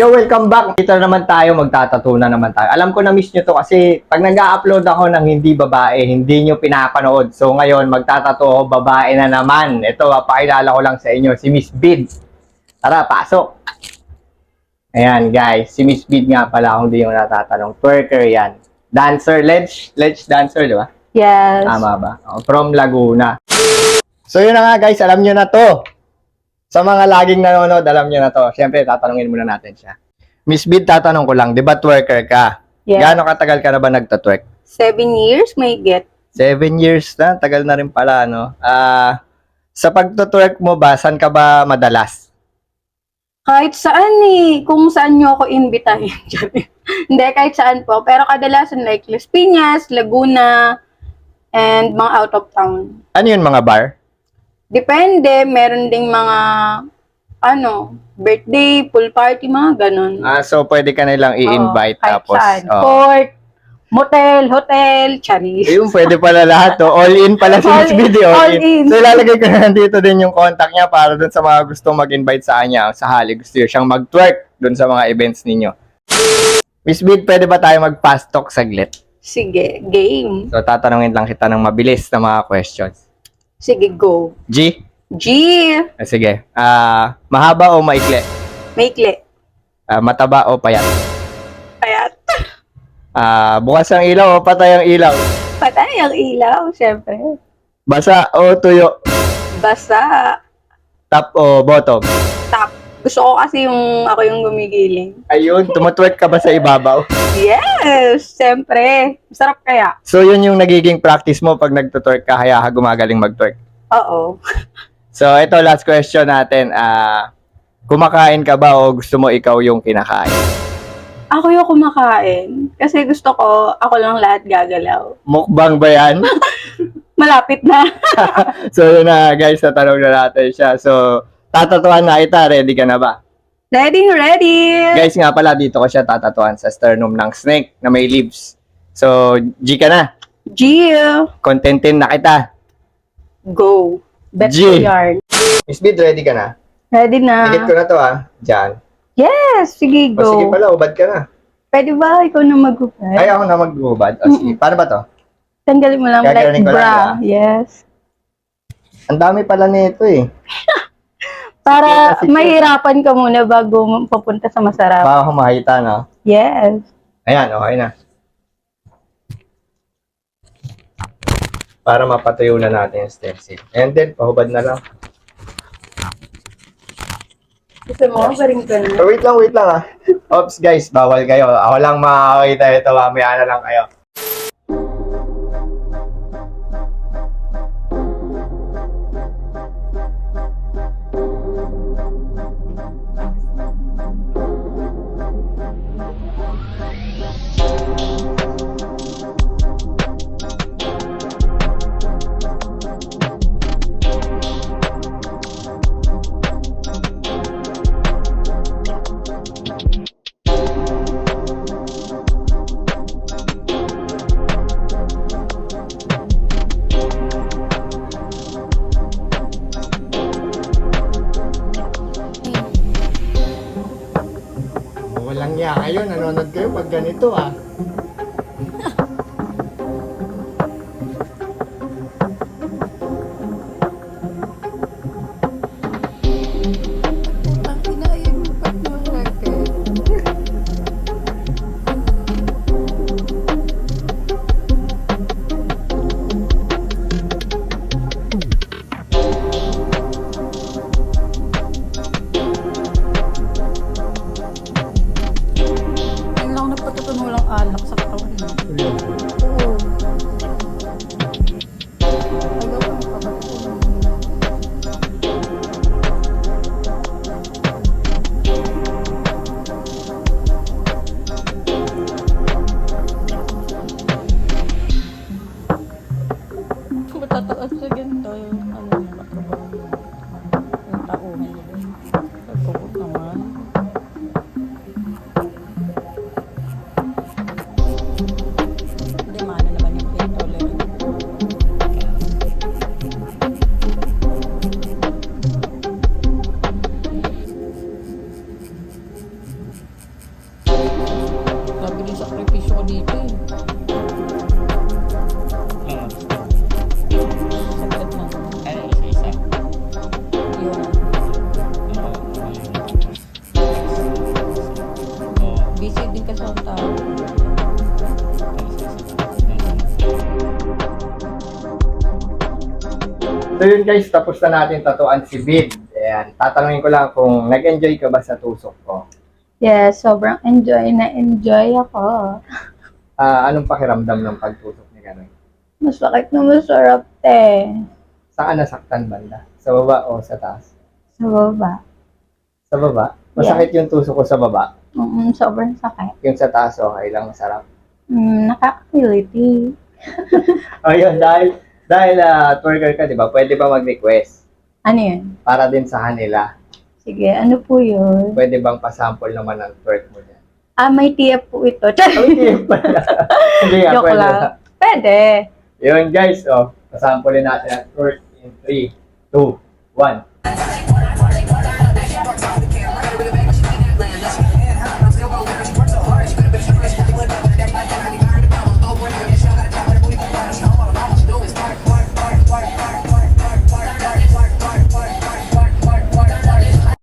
Yo, welcome back. Dito naman tayo, magtatato na naman tayo. Alam ko na miss nyo to kasi pag nag-upload ako ng hindi babae, hindi nyo pinapanood. So ngayon, magtatato ako, babae na naman. Ito, papakilala ko lang sa inyo, si Miss Bid. Tara, pasok. Ayan, guys. Si Miss Bid nga pala, kung di nyo natatanong. Twerker yan. Dancer, ledge, ledge dancer, di ba? Yes. Tama ba? Oh, From Laguna. So yun na nga guys, alam nyo na to. Sa mga laging nanonood, alam nyo na to. Siyempre, tatanungin muna natin siya. Miss Bid, tatanong ko lang, di ba twerker ka? Yes. Gaano katagal ka na ba nagtatwerk? Seven years may get. Seven years na, tagal na rin pala, no? Ah, sa pagtutwerk mo ba, saan ka ba madalas? Kahit saan eh. Kung saan nyo ako imbitahin. Hindi, kahit saan po. Pero kadalasan like Las Piñas, Laguna, and mga out of town. Ano yun, mga bar? Depende. Meron ding mga, ano, birthday, pool party, mga ganun. Ah, so pwede ka nilang i-invite Oo, kahit tapos. saan. oh. Court, motel, hotel, charis. Ayun, pwede pala lahat. To. All in pala si All Miss in, Video. all in. So, ilalagay ko na dito din yung contact niya para dun sa mga gustong mag-invite sa kanya. Sa hali, gusto niyo siyang mag-twerk dun sa mga events ninyo. Miss Bid, pwede ba tayo mag-fast talk saglit? Sige, game. So, tatanungin lang kita ng mabilis na mga questions. Sige, go. G? G. Ah, sige. Ah, mahaba o maikli? Maikli. Ah, mataba o payat? Payat. Ah, bukas ang ilaw o patay ang ilaw? Patay ang ilaw, syempre. Basa o tuyo? Basa. Top o bottom? Gusto ko kasi yung ako yung gumigiling. Ayun, tumutwerk ka ba sa ibabaw? Yes! Siyempre. Masarap kaya? So, yun yung nagiging practice mo pag nagtutwerk ka, kaya ka gumagaling mag-twerk. Oo. So, ito last question natin. Ah, kumakain ka ba o gusto mo ikaw yung kinakain? Ako yung kumakain. Kasi gusto ko, ako lang lahat gagalaw. Mukbang ba yan? Malapit na. so, yun na guys, natanong na natin siya. So, tatatuan na kita. Ready ka na ba? ready, ready! Guys, nga pala, dito ko siya tatatuan sa sternum ng snake na may leaves. So, G ka na. Jill! Contentin na kita. Go! Bet G. ko yarn. Miss Bid, ready ka na? Ready Higit ko na. na to ah. Diyan. Yes! Sige, O sige go. pala, ubad ka na. Pwede ba ikaw na mag-upad? Ay, ako na mag-ubad. O sige, paano ba to? Tanggalin mo lang like Gagaling ko lang, bra. ah. Yes. Ang dami pala nito eh. Para mahirapan ka muna bago papunta sa masarap. Baka kumahita, no? Yes. Ayan, okay na. Para mapatuyo na natin yung stencil. And then, pahubad na lang. Gusto mo, galing ka na. Wait lang, wait lang ah. Oops, guys, bawal kayo. Ako lang makakita ito. Mamaya na lang kayo. Niya kayo. Nanonood kayo pag ganito ah. At sa ganito yung ano yung makabang. Busy din kasi ang tao. So yun guys, tapos na natin tatuan si Bid. Ayan, tatanungin ko lang kung nag-enjoy ka ba sa tusok ko. Yes, sobrang enjoy na enjoy ako. Ah, anong pakiramdam ng pagtusok ni Kanoy? Masakit na masarap, te. Saan nasaktan banda? Sa baba o sa taas? Sa baba. Sa baba? Masakit yung tusok ko sa baba. Mm, sobrang sakit. Yung sa taas, okay lang, masarap. Mm, nakakakiliti. Ayun, dahil, dahil ah, twerker ka, di ba? Pwede ba mag-request? Ano yun? Para din sa kanila. Sige, ano po yun? Pwede bang pasample naman ng twerk mo dyan? Ah, may tiya po ito. Hindi pala. Hindi nga, Joke pwede lang. na. Pwede. Yun guys, oh, pasamplein natin ang twerk in 3, 2, 1.